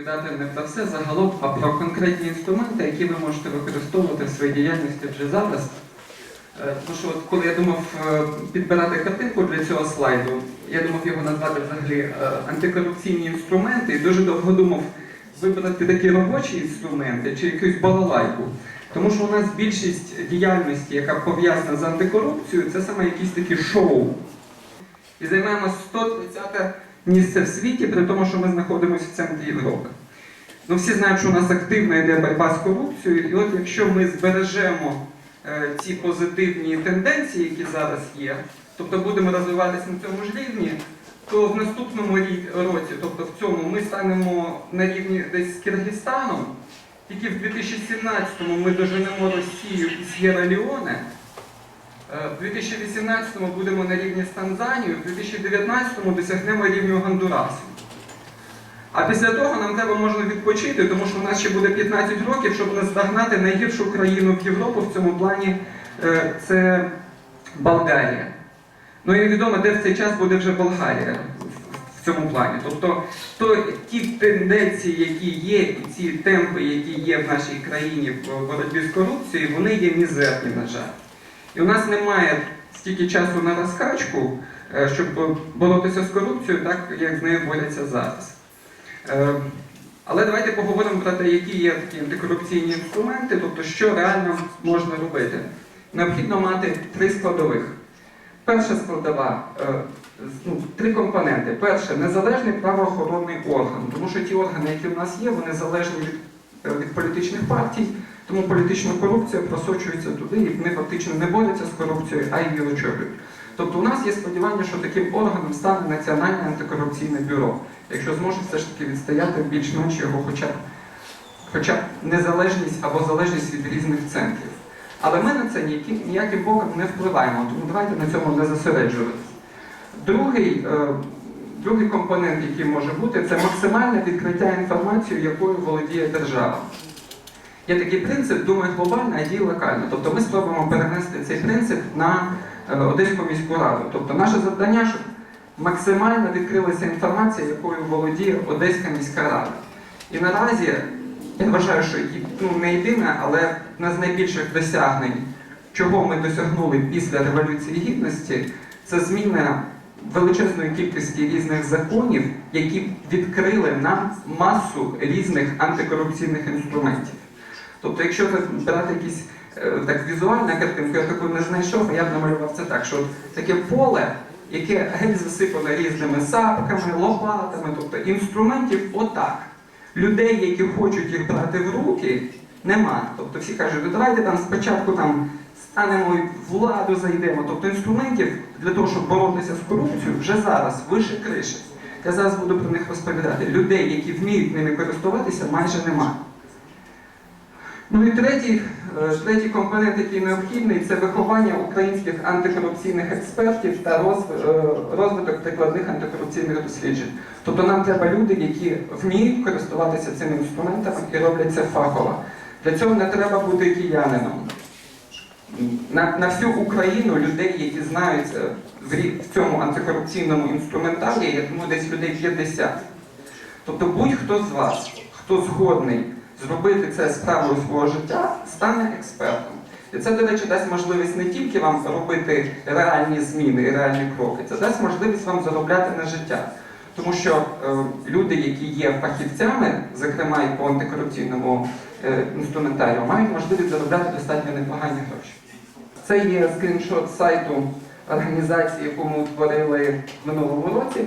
розповідати не про все загалом, а про конкретні інструменти, які ви можете використовувати в своїй діяльності вже зараз. Е, Тому що от коли я думав е, підбирати картинку для цього слайду, я думав його назвати взагалі е, антикорупційні інструменти і дуже довго думав вибрати такі робочі інструменти чи якусь балалайку. Тому що у нас більшість діяльності, яка пов'язана з антикорупцією, це саме якісь такі шоу. І займаємо 130 місце в світі, при тому, що ми знаходимося в центрі Європи. Ну, всі знають, що у нас активно йде боротьба з корупцією, і от якщо ми збережемо е, ці позитивні тенденції, які зараз є, тобто будемо розвиватися на цьому ж рівні, то в наступному році, тобто в цьому, ми станемо на рівні десь з Киргизстаном, тільки в 2017-му ми доженемо Росію і С'єра-Леоне, Е, В 2018-му будемо на рівні з Танзанією, в 2019-му досягнемо рівню Гондурасу. А після того нам треба можна відпочити, тому що у нас ще буде 15 років, щоб наздогнати найгіршу країну в Європу в цьому плані е, це Болгарія. Ну і невідомо, де в цей час буде вже Болгарія в- в цьому плані. Тобто то, ті тенденції, які є, і ці темпи, які є в нашій країні в боротьбі з корупцією, вони є мізерні, на жаль. І у нас немає стільки часу на розкачку, е, щоб боротися з корупцією, так як з нею борються зараз. Е, Але давайте поговоримо про те, які є такі антикорупційні інструменти, тобто що реально можна робити. Необхідно мати три складових. Перша складова, е, ну, три компоненти. Перше незалежний правоохоронний орган, тому що ті органи, які в нас є, вони залежні від, від політичних партій, тому політична корупція просочується туди, і вони фактично не борються з корупцією, а її очолюють. Тобто у нас є сподівання, що таким органом стане Національне антикорупційне бюро, якщо зможе все ж таки відстояти більш-менш його хоча б, хоча б незалежність або залежність від різних центрів. Але ми на це ніяким, ніяким боком не впливаємо, тому давайте на цьому не зосереджуватися. Другий, е, другий компонент, який може бути, це максимальне відкриття інформації, якою володіє держава. Є такий принцип, думай глобально, а дій локально. Тобто ми спробуємо перенести цей принцип на е, Одеську міську раду. Тобто наше завдання, щоб максимально відкрилася інформація, якою володіє Одеська міська рада. І наразі я вважаю, що ну, не єдине, але одне з найбільших досягнень, чого ми досягнули після Революції Гідності, це зміна величезної кількості різних законів, які відкрили нам масу різних антикорупційних інструментів. Тобто, якщо брати якісь е, так візуальна картинка, я таку не знайшов, а я б намалював це так, що таке поле, яке геть засипане різними сапками, лопатами, тобто інструментів отак. Людей, які хочуть їх брати в руки, нема. Тобто всі кажуть, «Ну, давайте там спочатку там станемо в владу зайдемо. Тобто інструментів для того, щоб боротися з корупцією, вже зараз вище криші. Я зараз буду про них розповідати. Людей, які вміють ними користуватися, майже немає. Ну і третій, е, третій компонент, який необхідний, це виховання українських антикорупційних експертів та е, розвиток прикладних антикорупційних досліджень. Тобто нам треба люди, які вміють користуватися цими інструментами і роблять це фахово. Для цього не треба бути киянином. На, на всю Україну людей, які знаються в, в цьому антикорупційному інструментарії, я думаю, десь людей 50. Тобто будь-хто з вас, хто згодний зробити це справою свого життя, стане експертом. І це, до речі, дасть можливість не тільки вам робити реальні зміни і реальні кроки, це дасть можливість вам заробляти на життя. Тому що е, люди, які є фахівцями, зокрема і по антикорупційному е, інструментарію, мають можливість заробляти достатньо непогані гроші. Це є скріншот сайту організації, яку ми утворили в минулому році.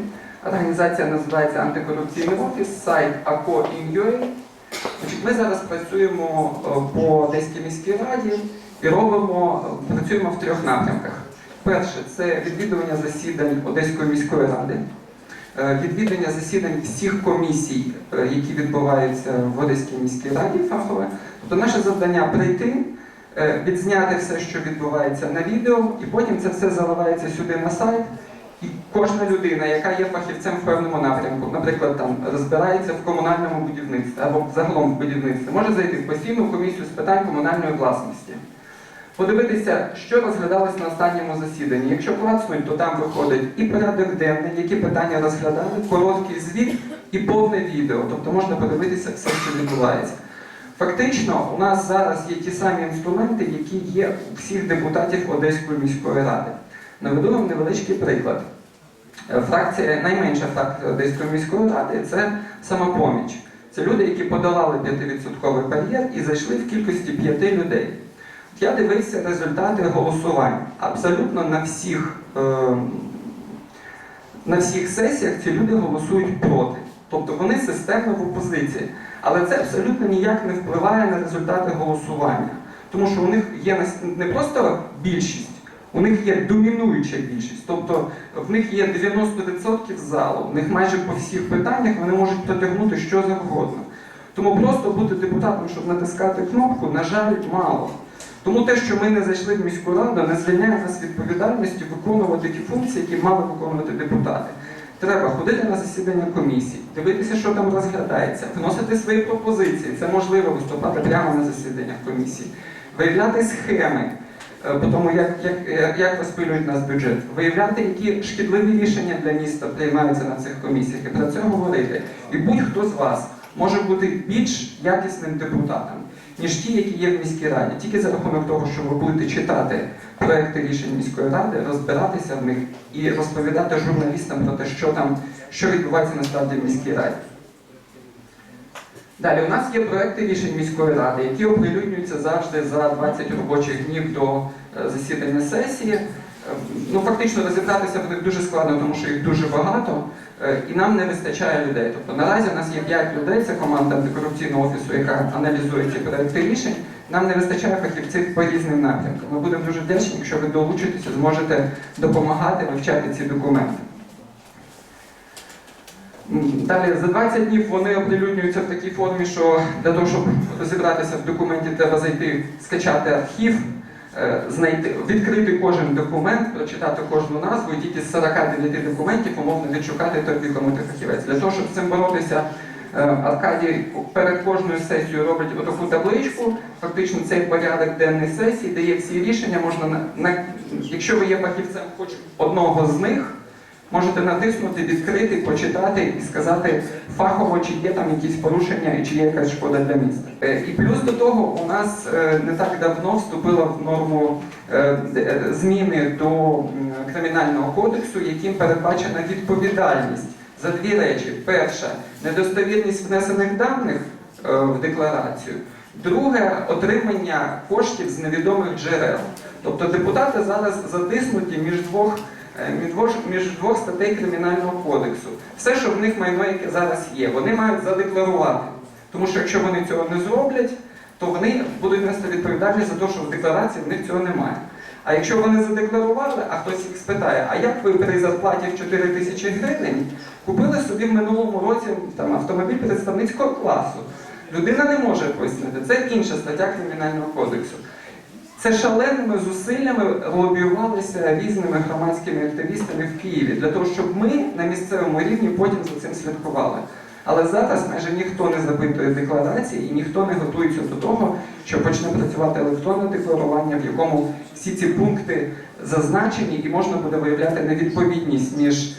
Організація називається Антикорупційний офіс, сайт ACO.in.ua. Ми зараз працюємо е, по Одеській міській раді і робимо, е, працюємо в трьох напрямках. Перше це відвідування засідань Одеської міської ради, е, відвідування засідань всіх комісій, які відбуваються в Одеській міській раді фахове. Тобто наше завдання прийти, відзняти все, що відбувається на відео, і потім це все заливається сюди на сайт. Кожна людина, яка є фахівцем в певному напрямку, наприклад, там розбирається в комунальному будівництві або загалом в будівництві, може зайти в постійну комісію з питань комунальної власності, подивитися, що розглядалось на останньому засіданні. Якщо клацнуть, то там виходить і порядок денний, які питання розглядали, короткий звіт і повне відео, тобто можна подивитися все, що відбувається. Фактично, у нас зараз є ті самі інструменти, які є у всіх депутатів Одеської міської ради. Наведу вам невеличкий приклад. Е, Фракція, найменша фракція Одеської міської ради це самопоміч. Це люди, які подолали 5% бар'єр і зайшли в кількості 5 людей. Я дивився результати голосувань. Абсолютно на всіх, е, на всіх сесіях ці люди голосують проти. Тобто вони системно в опозиції. Але це абсолютно ніяк не впливає на результати голосування. Тому що у них є не просто більшість, у них є домінуюча більшість. Тобто в них є 90% залу, в них майже по всіх питаннях вони можуть протягнути що завгодно. Тому просто бути депутатом, щоб натискати кнопку, на жаль, мало. Тому те, що ми не зайшли в міську раду, не звільняє нас відповідальності виконувати ті функції, які мали виконувати депутати. Треба ходити на засідання комісії, дивитися, що там розглядається, вносити свої пропозиції. Це можливо виступати прямо на засіданнях комісії, виявляти схеми, по тому, як, як, як- як розпилюють нас бюджет, виявляти, які шкідливі рішення для міста приймаються на цих комісіях, і про це говорити. І будь-хто з вас може бути більш якісним депутатом, ніж ті, які є в міській раді. Тільки за рахунок того, що ви будете читати проекти рішень міської ради, розбиратися в них і розповідати журналістам про те, що там, що відбувається насправді в міській раді. Далі у нас є проекти рішень міської ради, які оприлюднюються завжди за 20 робочих днів до е, засідання сесії. Е, Ну, фактично розібратися них дуже складно, тому що їх дуже багато, е, і нам не вистачає людей. Тобто наразі у нас є 5 людей, це команда антикорупційного офісу, яка аналізує ці проекти рішень. Нам не вистачає фахівців по різним напрямкам. Ми будемо дуже вдячні, якщо ви долучитеся, зможете допомагати вивчати ці документи. Далі за 20 днів вони оприлюднюються в такій формі, що для того, щоб розібратися в документі, треба зайти, скачати архів, е, знайти, відкрити кожен документ, прочитати кожну назву і тільки з 49 документів умовно відшукати той, в фахівець. Для того, щоб з цим боротися, е, Аркадій перед кожною сесією робить отаку табличку, фактично цей порядок денний сесії, дає всі рішення, можна на, на якщо ви є фахівцем хоч одного з них. Можете натиснути, відкрити, почитати і сказати фахово, чи є там якісь порушення і чи є якась шкода для міста. Е, І плюс до того у нас е, не так давно вступила в норму е, зміни до кримінального кодексу, яким передбачена відповідальність за дві речі: перша недостовірність внесених даних в декларацію. Друге отримання коштів з невідомих джерел. Тобто депутати зараз затиснуті між двох двох, між двох статей Кримінального кодексу. Все, що в них майно, яке зараз є, вони мають задекларувати. Тому що якщо вони цього не зроблять, то вони будуть нести відповідальність за те, що в декларації в них цього немає. А якщо вони задекларували, а хтось їх спитає, а як ви при зарплаті в 4 тисячі гривень купили собі в минулому році там, автомобіль представницького класу? Людина не може пояснити. Це інша стаття Кримінального кодексу. Це шаленими зусиллями лобіювалися різними громадськими активістами в Києві для того, щоб ми на місцевому рівні потім за цим слідкували. Але зараз майже ніхто не запитує декларації і ніхто не готується до того, що почне працювати електронне декларування, в якому всі ці пункти зазначені, і можна буде виявляти невідповідність між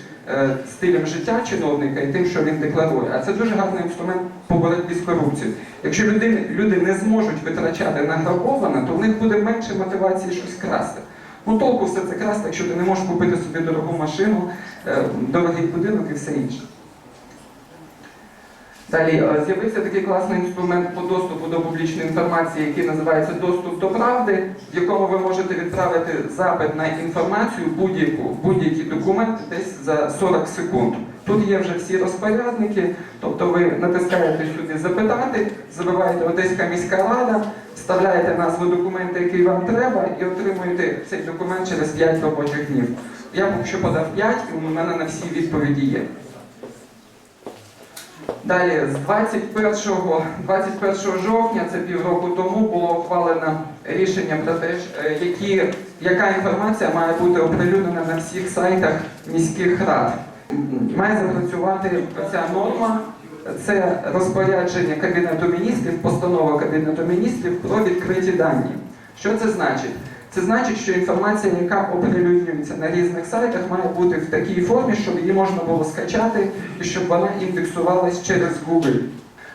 стилем життя чиновника і тим, що він декларує. А це дуже гарний інструмент по боротьбі з корупцією. Якщо люди, люди не зможуть витрачати награбоване, то в них буде менше мотивації щось красти. Ну толку все це красти, якщо ти не можеш купити собі дорогу машину, е, дорогий будинок і все інше. Далі е, з'явився такий класний інструмент по доступу до публічної інформації, який називається доступ до правди, в якому ви можете відправити запит на інформацію будь-яку, будь-які документи десь за 40 секунд. Тут є вже всі розпорядники, тобто ви натискаєте сюди запитати, забиваєте Одеська міська рада, вставляєте назву документа, який вам треба, і отримуєте цей документ через 5 робочих днів. Я поки що подав 5, і у мене на всі відповіді є. Далі, з 21, 21 жовтня, це півроку тому, було ухвалено рішення про те, е, які, яка інформація має бути оприлюднена на всіх сайтах міських рад. Має запрацювати ця норма. Це розпорядження Кабінету міністрів, постанова Кабінету міністрів про відкриті дані. Що це значить? Це значить, що інформація, яка оприлюднюється на різних сайтах, має бути в такій формі, щоб її можна було скачати і щоб вона індексувалась через Google.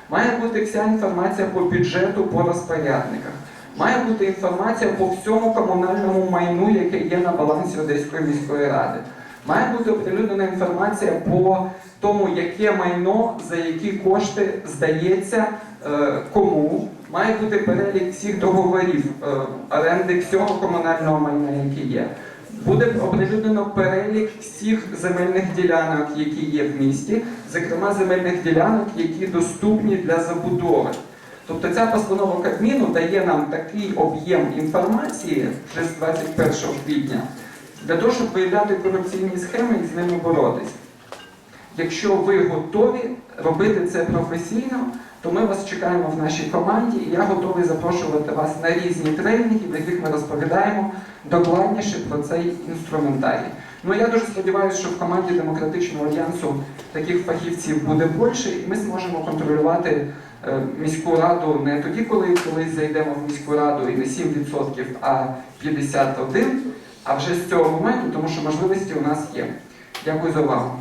Має бути вся інформація по бюджету, по розпорядниках. Має бути інформація по всьому комунальному майну, яке є на балансі Одеської міської ради. Має бути оприлюднена інформація по тому, яке майно за які кошти здається е, кому. Має бути перелік всіх договорів е, оренди всього комунального майна, яке є. Буде оприлюднено перелік всіх земельних ділянок, які є в місті, зокрема земельних ділянок, які доступні для забудови. Тобто ця постанова Кабміну дає нам такий об'єм інформації вже з 21 квітня для того, щоб виявляти корупційні схеми і з ними боротися. Якщо ви готові робити це професійно, то ми вас чекаємо в нашій команді, і я готовий запрошувати вас на різні тренінги, в яких ми розповідаємо докладніше про цей інструментарій. Ну я дуже сподіваюся, що в команді Демократичного альянсу таких фахівців буде більше, і ми зможемо контролювати е, міську раду не тоді, коли колись зайдемо в міську раду і не 7%, а 51%, а вже з цього моменту, тому що можливості у нас є. Дякую за увагу.